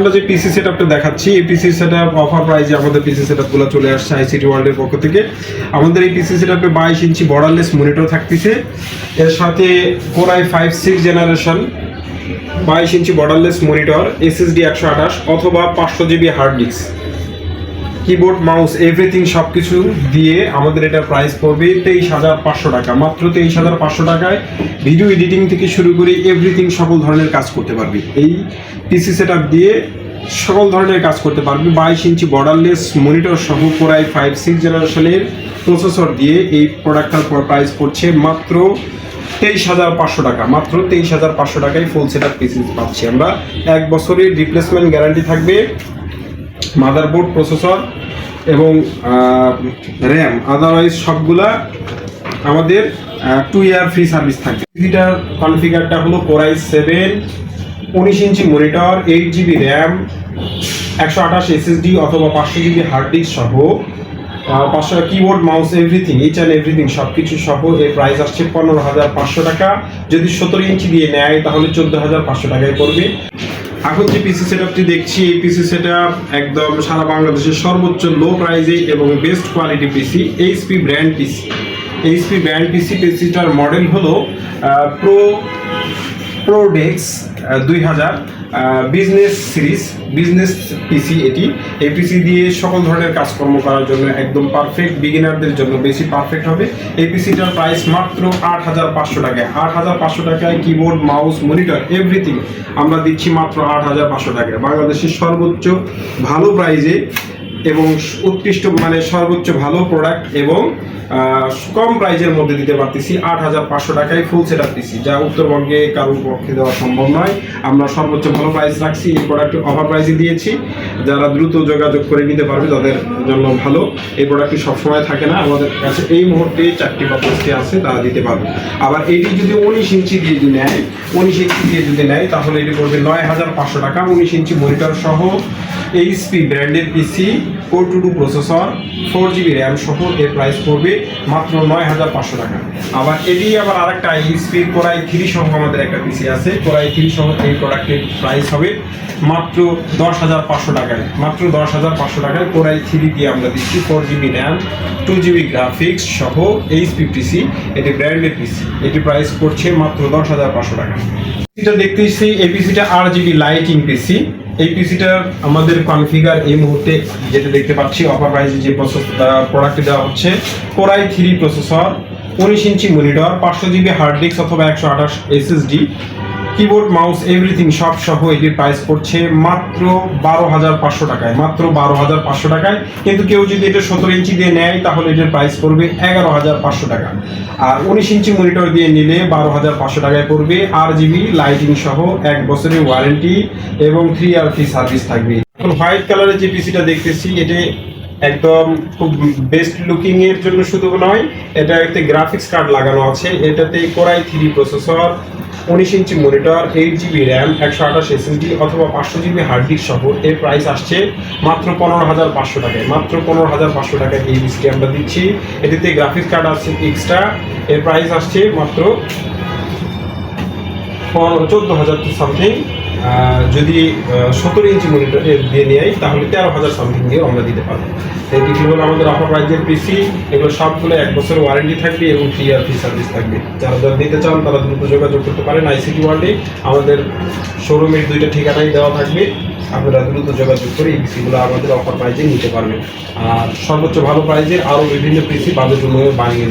আমরা যে PC set আপটা দেখাচ্ছি, এই পিসি সেট আপ অফার প্রাইজে আমাদের পিসি সেট আপগুলো চলে আসছে আইসিটি ওয়ার্ল্ডের পক্ষ থেকে। আমাদের এই পিসি সেট আপে বাইশ ইঞ্চি বর্ডারলেস মনিটর থাকতেছে। এর সাথে four I five six generation বাইশ ইঞ্চি বর্ডারলেস মনিটর এসএসডি একশো আঠাশ অথবা পাঁচশো GB hard disk keyboard mouse everything সব কিছু দিয়ে আমাদের এটা প্রাইস পড়বে তেইশ হাজার পাঁচশো টাকা। মাত্র তেইশ হাজার পাঁচশো টাকায় ভিডিও এডিটিং থেকে শুরু করে এভরিথিং সকল ধরনের কাজ করতে পারবি। এই পিসি সেট দিয়ে সকল ধরনের কাজ করতে পারবি। বাইশ ইঞ্চি বর্ডারলেস মনিটর সহ কোরাই ফাইভ সিক্স জেনারেশনের প্রসেসর দিয়ে এই প্রোডাক্টটার প্রাইস পড়ছে মাত্র তেইশ হাজার পাঁচশো টাকা। মাত্র তেইশ হাজার পাঁচশো টাকায় ফুল সেট আপ পিসি পাচ্ছি আমরা। এক বছরের রিপ্লেসমেন্ট গ্যারান্টি থাকবে। মাদারবোর্ড প্রসেসর এবং র্যাম আদারওয়াইজ সবগুলা আমাদের টু ইয়ার ফ্রি সার্ভিস থাকবে। এটার কনফিগারটা হলো কোরাই সেভেন উনিশ inch monitor eight GB RAM একশো আঠাশ এসএসডি অথবা পাঁচশো জিবি হার্ড ডিস্ক সহ পাঁচশো keyboard mouse everything each and everything সব কিছু সহ এর প্রাইস আসছে পনেরো হাজার পাঁচশো টাকা। যদি সতেরো ইঞ্চি দিয়ে নেয় তাহলে চোদ্দ হাজার পাঁচশো টাকায় পড়বে। এখন যে পিসি সেটআপটি দেখছি, এই পিসি সেটআপ একদম সারা বাংলাদেশের সর্বোচ্চ লো প্রাইজে এবং best quality PC HP brand PC HP brand PC পিসিটার model হলো প্রো প্রোডেক্স দুই হাজার বিজনেস সিরিজ বিজনেস পিসি এটি। এই পিসি দিয়ে সকল ধরনের কাজকর্ম করার জন্য একদম পারফেক্ট বিগিনারদের জন্য বেশি পারফেক্ট হবে। এই পিসিটার প্রাইস মাত্র আট হাজার পাঁচশো টাকায়। আট হাজার পাঁচশো টাকায় কিবোর্ড মাউস মনিটর এভরিথিং আমরা দিচ্ছি মাত্র আট হাজার পাঁচশো টাকায়। বাংলাদেশের সর্বোচ্চ ভালো প্রাইজে এবং উৎকৃষ্ট মানে সর্বোচ্চ ভালো প্রোডাক্ট এবং কম প্রাইজের মধ্যে দিতে পারতেছি আট হাজার পাঁচশো টাকায় ফুল সেট আপ পিসি যা উত্তরবঙ্গে কারোর পক্ষে দেওয়া সম্ভব নয়। আমরা সর্বোচ্চ ভালো প্রাইস রাখছি, এই প্রোডাক্ট অফার প্রাইসে দিয়েছি। যারা দ্রুত যোগাযোগ করে নিতে পারবে, তাদের জন্য ভালো। এই প্রোডাক্টটি সবসময় থাকে না, আমাদের কাছে এই মুহূর্তে চারটি বা পাঁচটি আছে, তারা দিতে পারবে। আবার এটি যদি উনিশ ইঞ্চি দিয়ে যদি নেয়, উনিশ ইঞ্চি দিয়ে যদি নেয়, তাহলে এটি পড়বে নয় হাজার পাঁচশো টাকা। উনিশ ইঞ্চি মনিটর সহ এইচপি ব্র্যান্ডের PC four two two processor four GB RAM সহ এর প্রাইস পড়বে মাত্র নয় হাজার পাঁচশো টাকা। আবার এটি আবার আরেকটা এইচপির কোরাই থ্রি সহ আমাদের একটা পিসি আছে। কোরাই থ্রি সহ এই প্রোডাক্টের প্রাইস হবে মাত্র দশ হাজার পাঁচশো টাকায়। মাত্র দশ হাজার পাঁচশো টাকায় কোরাই থ্রি দিয়ে আমরা দিচ্ছি four GB RAM two GB graphics সহ এইচপি পিসি। এটি ব্র্যান্ডের পিসি। এটি প্রাইস পড়ছে মাত্র দশ হাজার পাঁচশো টাকা। পিসিটা দেখতেছি এই পিসিটা আট জিবি লাইটিং পিসি। এই পিসিটার আমাদের কনফিগার এই মুহূর্তে যেটা দেখতে পাচ্ছি অফার প্রাইসে যে প্রসেস প্রোডাক্টটি দেওয়া হচ্ছে কোরাই থ্রি প্রসেসর উনিশ ইঞ্চি মনিটর পাঁচশো জিবি হার্ড ডিস্ক অথবা একশো আঠাশ এসএসডি কিবোর্ড মাউস এভরিথিং সব সহ এটির প্রাইস পড়ছে মাত্র বারো হাজার পাঁচশো টাকায়, মাত্র বারো হাজার পাঁচশো টাকায়। কিন্তু কেউ যদি এটা সতেরো ইঞ্চি দিয়ে নেয়, তাহলে এটির প্রাইস পড়বে এগারো হাজার পাঁচশো টাকা। আর উনিশ ইঞ্চি মনিটর দিয়ে নিলে বারো হাজার পাঁচশো টাকায় পড়বে আর জিবি লাইটিং সহ এক বছরের ওয়ারেন্টি এবং থ্রি আর ফ্রি সার্ভিস থাকবে। এখন হোয়াইট কালারের যে পিসিটা দেখতেছি, এটা একদম খুব বেস্ট লুকিং এর জন্য শুধু নয়। এটা একটা গ্রাফিক্স কার্ড লাগানো আছে। এটাতে কোরাই থ্রি প্রসেসর উনিশ inch monitor eight GB RAM একশো আঠাশ এসএসডি অথবা পাঁচশো জিবি হার্ড ডিস্ক সহ এর প্রাইস আসছে মাত্র পনেরো হাজার পাঁচশো টাকায়। মাত্র পনেরো হাজার পাঁচশো টাকায় এই ডিসটি আমরা দিচ্ছি। এটিতে গ্রাফিক্স কার্ড আসছে এক্সট্রা এর প্রাইস আসছে মাত্র চোদ্দ হাজার সামথিং যদি সতেরো ইঞ্চি মনিটর দিয়ে নেয় তাহলে তেরো হাজার সামথিং দিয়ে আমরা দিতে পারব। কিছু হলো আমাদের অফার প্রাইজের পিসি এগুলো সবগুলো এক বছরের ওয়ারেন্টি থাকবে এবং থ্রি আর ফ্রি সার্ভিস থাকবে। যারা যারা নিতে চান, তারা দ্রুত যোগাযোগ করতে পারেন আইসিটি ওয়ার্ল্ডে আমাদের শোরুমের দুইটা ঠিকানাই দেওয়া থাকবে। আপনারা দ্রুত যোগাযোগ করে এই পিসিগুলো আমাদের অফার প্রাইজে নিতে পারবেন। আর সর্বোচ্চ ভালো প্রাইজে আরও বিভিন্ন পিসি বাজেট অনুযায়ী বানিয়ে